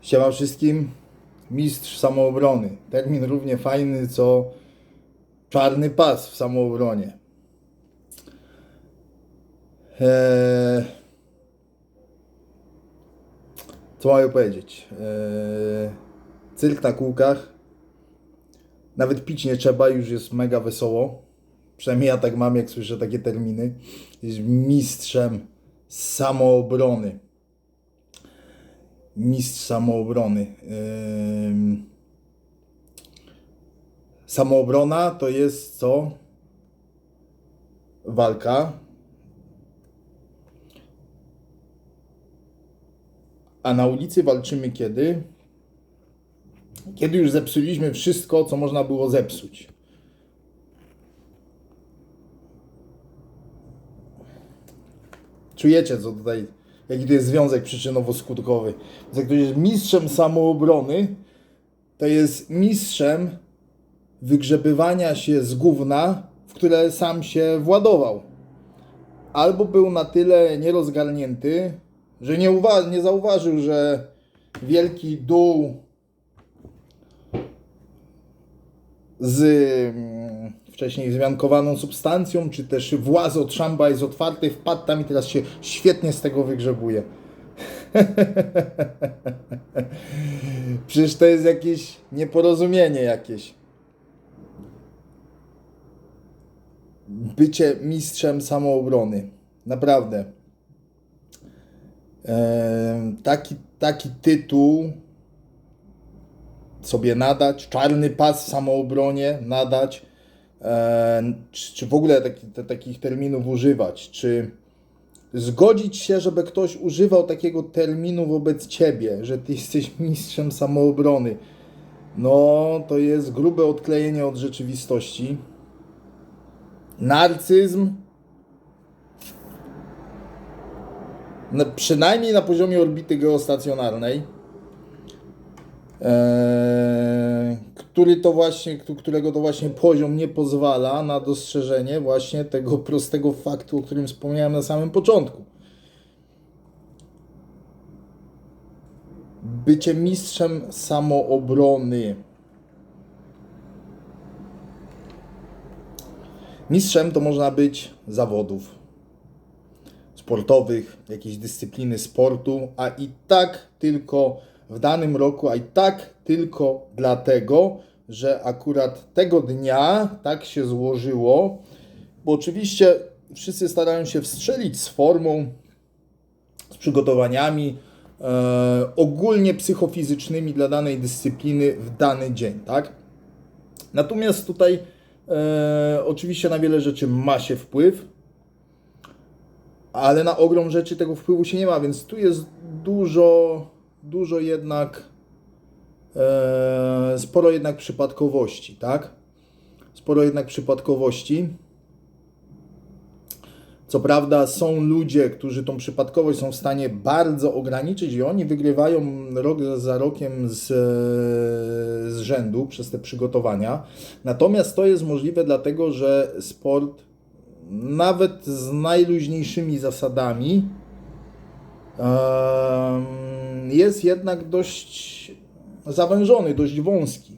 Siema wszystkim. Mistrz samoobrony. Termin równie fajny co czarny pas w samoobronie. Eee, co mają powiedzieć? Eee, cyrk na kółkach. Nawet pić nie trzeba, już jest mega wesoło. Przynajmniej ja tak mam, jak słyszę takie terminy. Jest mistrzem samoobrony. Mistrz samoobrony. Samoobrona to jest co? Walka. A na ulicy walczymy kiedy? Kiedy już zepsuliśmy wszystko, co można było zepsuć. Czujecie, co tutaj, jaki to jest związek przyczynowo-skutkowy. Więc jak ktoś jest mistrzem samoobrony, to jest mistrzem wygrzebywania się z gówna, w które sam się władował. Albo był na tyle nierozgarnięty, że nie, uwa- nie zauważył, że wielki dół z wcześniej zmiankowaną substancją, czy też właz od szamba jest otwarty, wpadł tam i teraz się świetnie z tego wygrzebuje. Przecież to jest jakieś nieporozumienie jakieś. Bycie mistrzem samoobrony. Naprawdę. Em, taki, taki tytuł sobie nadać, czarny pas w samoobronie nadać, czy, czy w ogóle taki, te, takich terminów używać, czy zgodzić się, żeby ktoś używał takiego terminu wobec ciebie, że ty jesteś mistrzem samoobrony. No, to jest grube odklejenie od rzeczywistości. Narcyzm. No, przynajmniej na poziomie orbity geostacjonarnej. Eee, który to właśnie, któ- którego to właśnie poziom nie pozwala na dostrzeżenie właśnie tego prostego faktu, o którym wspomniałem na samym początku. Bycie mistrzem samoobrony. Mistrzem to można być zawodów sportowych, jakiejś dyscypliny sportu, a i tak tylko w danym roku, a i tak tylko dlatego, że akurat tego dnia tak się złożyło, bo oczywiście wszyscy starają się wstrzelić z formą, z przygotowaniami e, ogólnie psychofizycznymi dla danej dyscypliny w dany dzień, tak? Natomiast tutaj e, oczywiście na wiele rzeczy ma się wpływ, ale na ogrom rzeczy tego wpływu się nie ma, więc tu jest dużo, dużo jednak, e, sporo jednak przypadkowości, tak? Sporo jednak przypadkowości. Co prawda są ludzie, którzy tą przypadkowość są w stanie bardzo ograniczyć i oni wygrywają rok za rokiem z, z rzędu przez te przygotowania. Natomiast to jest możliwe dlatego, że sport nawet z najluźniejszymi zasadami jest jednak dość zawężony, dość wąski.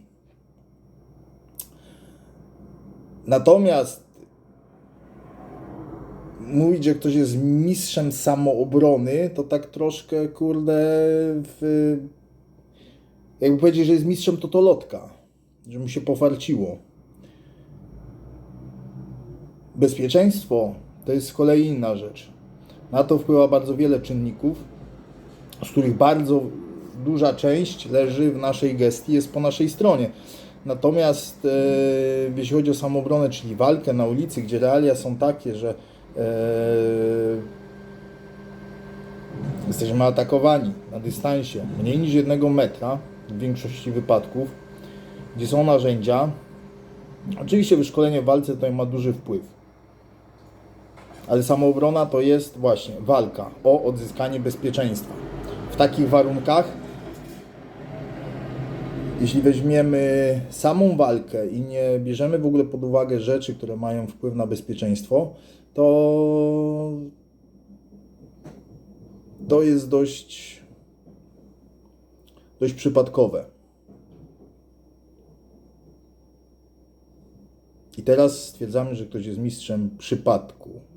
Natomiast mówić, że ktoś jest mistrzem samoobrony, to tak troszkę, kurde, w, jakby powiedzieć, że jest mistrzem totolotka, że mu się pofarciło. Bezpieczeństwo to jest z kolei inna rzecz. Na to wpływa bardzo wiele czynników, z których bardzo duża część leży w naszej gestii, jest po naszej stronie. Natomiast e, jeśli chodzi o samoobronę, czyli walkę na ulicy, gdzie realia są takie, że e, jesteśmy atakowani na dystansie mniej niż jednego metra w większości wypadków, gdzie są narzędzia, Oczywiście wyszkolenie w walce tutaj ma duży wpływ. Ale samoobrona to jest właśnie walka o odzyskanie bezpieczeństwa. W takich warunkach, jeśli weźmiemy samą walkę i nie bierzemy w ogóle pod uwagę rzeczy, które mają wpływ na bezpieczeństwo, to to jest dość dość przypadkowe. I teraz stwierdzamy, że ktoś jest mistrzem przypadku.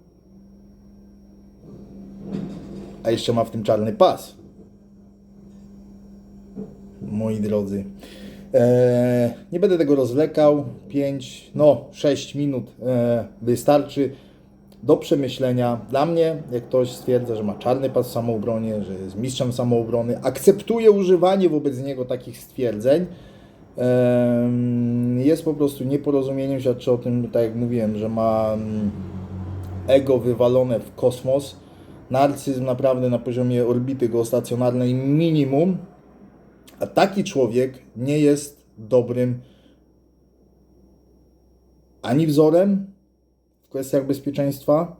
A jeszcze ma w tym czarny pas. Moi drodzy. Eee, nie będę tego rozwlekał. 5, no 6 minut e, wystarczy do przemyślenia. Dla mnie, jak ktoś stwierdza, że ma czarny pas w samoobronie, że jest mistrzem samoobrony, akceptuje używanie wobec niego takich stwierdzeń. Jest po prostu nieporozumieniem, świadczy o tym, tak jak mówiłem, że ma mm, ego wywalone w kosmos, narcyzm naprawdę na poziomie orbity geostacjonarnej minimum, a taki człowiek nie jest dobrym ani wzorem w kwestiach bezpieczeństwa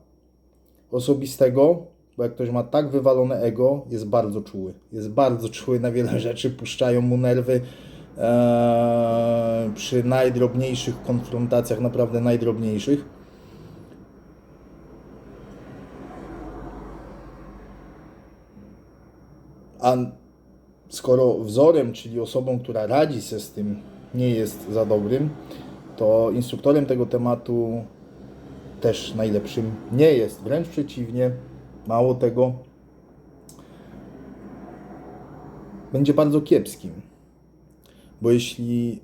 osobistego, bo jak ktoś ma tak wywalone ego, jest bardzo czuły. Jest bardzo czuły na wiele rzeczy, puszczają mu nerwy eee, przy najdrobniejszych konfrontacjach, naprawdę najdrobniejszych. A skoro wzorem, czyli osobą, która radzi się z tym, nie jest za dobrym, to instruktorem tego tematu też najlepszym nie jest. Wręcz przeciwnie, mało tego, będzie bardzo kiepskim. Bo jeśli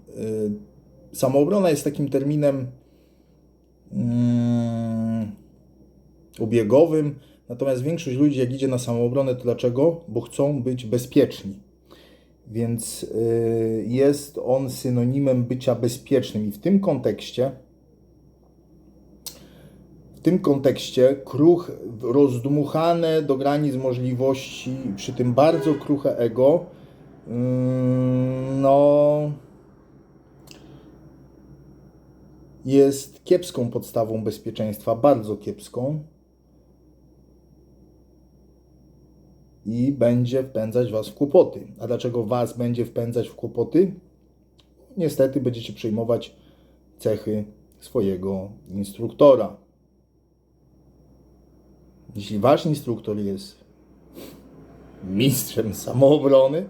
y, samoobrona jest takim terminem ubiegowym, natomiast większość ludzi, jak idzie na samoobronę, to dlaczego? Bo chcą być bezpieczni. Więc y, jest on synonimem bycia bezpiecznym. I w tym kontekście, w tym kontekście kruch rozdmuchane do granic możliwości, przy tym bardzo kruche ego, mm, no, jest kiepską podstawą bezpieczeństwa, bardzo kiepską. I będzie wpędzać Was w kłopoty. A dlaczego Was będzie wpędzać w kłopoty? Niestety będziecie przejmować cechy swojego instruktora. Jeśli Wasz instruktor jest mistrzem samoobrony,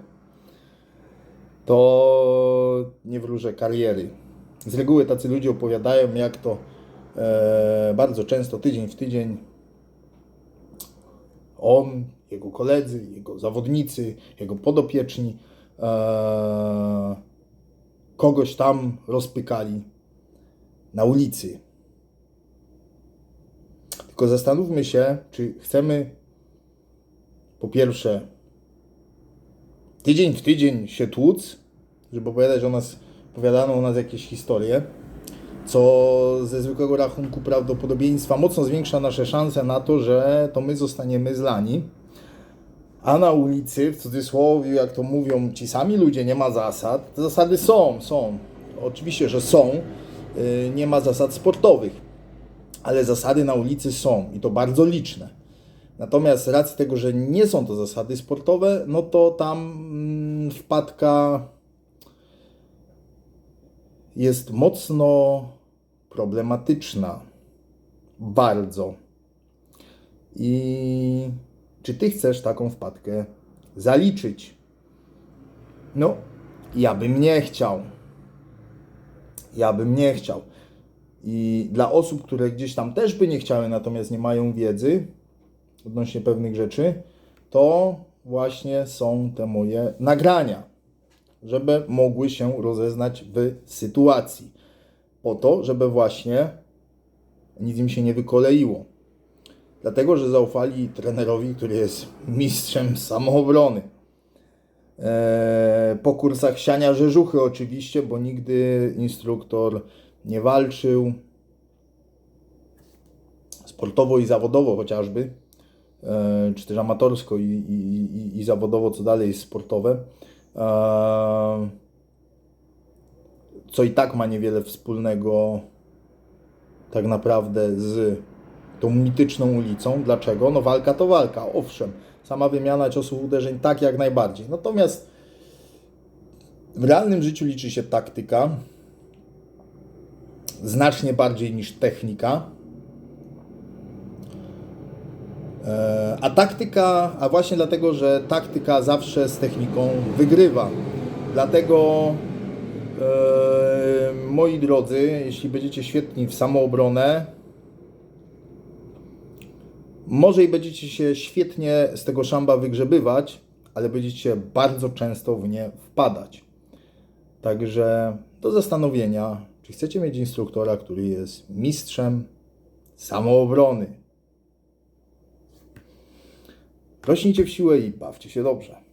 to nie wróżę kariery. Z reguły tacy ludzie opowiadają, jak to e, bardzo często tydzień w tydzień on, jego koledzy, jego zawodnicy, jego podopieczni e, kogoś tam rozpykali na ulicy. Tylko zastanówmy się, czy chcemy po pierwsze tydzień w tydzień się tłuc, żeby opowiadać o nas, opowiadano o nas jakieś historie, co ze zwykłego rachunku prawdopodobieństwa mocno zwiększa nasze szanse na to, że to my zostaniemy zlani. A na ulicy, w cudzysłowie, jak to mówią ci sami ludzie, nie ma zasad. Te zasady są, są. Oczywiście, że są. Yy, Nie ma zasad sportowych, ale zasady na ulicy są i to bardzo liczne. Natomiast z racji tego, że nie są to zasady sportowe, no to tam mm, wpadka jest mocno problematyczna. Bardzo. I czy ty chcesz taką wpadkę zaliczyć? No, ja bym nie chciał. Ja bym nie chciał. I dla osób, które gdzieś tam też by nie chciały, natomiast nie mają wiedzy odnośnie pewnych rzeczy, to właśnie są te moje nagrania, żeby mogły się rozeznać w sytuacji. Po to, żeby właśnie nic im się nie wykoleiło. Dlatego, że zaufali trenerowi, który jest mistrzem samoobrony. Eee, po kursach siania rzeżuchy oczywiście, bo nigdy instruktor nie walczył sportowo i zawodowo chociażby, eee, czy też amatorsko i, i, i, i zawodowo, co dalej jest sportowe. Eee, co i tak ma niewiele wspólnego tak naprawdę z tą mityczną ulicą. Dlaczego? No walka to walka, owszem. Sama wymiana ciosów uderzeń tak jak najbardziej. Natomiast w realnym życiu liczy się taktyka znacznie bardziej niż technika. E, A taktyka, a właśnie dlatego, że taktyka zawsze z techniką wygrywa. Dlatego, e, moi drodzy, jeśli będziecie świetni w samoobronę, może i będziecie się świetnie z tego szamba wygrzebywać, ale będziecie bardzo często w nie wpadać. Także do zastanowienia, czy chcecie mieć instruktora, który jest mistrzem samoobrony. Rośnijcie w siłę i bawcie się dobrze.